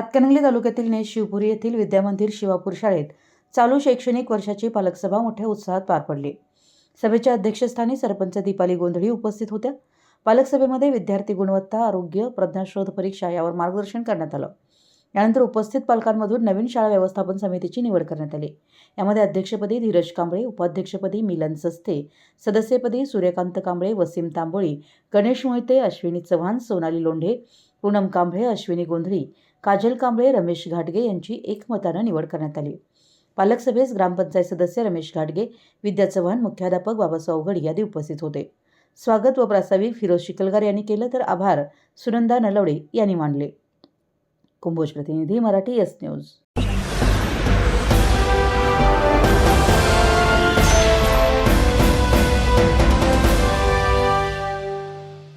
हातकणंगले तालुक्यातील ने शिवपुरी येथील विद्यामंदिर शिवापूर शाळेत चालू शैक्षणिक वर्षाची पालकसभा मोठ्या उत्साहात पार पडली. सभेच्या अध्यक्षस्थानी सरपंच दीपाली गोंधळी उपस्थित होत्या. पालकसभेमध्ये विद्यार्थी गुणवत्ता आरोग्य प्रज्ञाशोध परीक्षा यावर मार्गदर्शन करण्यात आलं. यानंतर उपस्थित पालकांमधून नवीन शाळा व्यवस्थापन समितीची निवड करण्यात आली. यामध्ये अध्यक्षपदी धीरज कांबळे उपाध्यक्षपदी मिलन सस्ते सदस्यपदी सूर्यकांत कांबळे वसीम तांबोळी गणेश मोहिते अश्विनी चव्हाण सोनाली लोंढे पूनम कांबळे अश्विनी गोंधळी काजल कांबळे रमेश घाटगे यांची एकमतानं निवड करण्यात आली. पालक सभेस ग्रामपंचायत सदस्य रमेश घाटगे विद्या चव्हाण मुख्याध्यापक बाबासाहेब गडी यादी उपस्थित होते. स्वागत व प्रास्ताविक फिरोज शिकलगार यांनी केलं तर आभार सुनंदा नलवडे यांनी मानले. कुंभोज प्रतिनिधी मराठी एस न्यूज.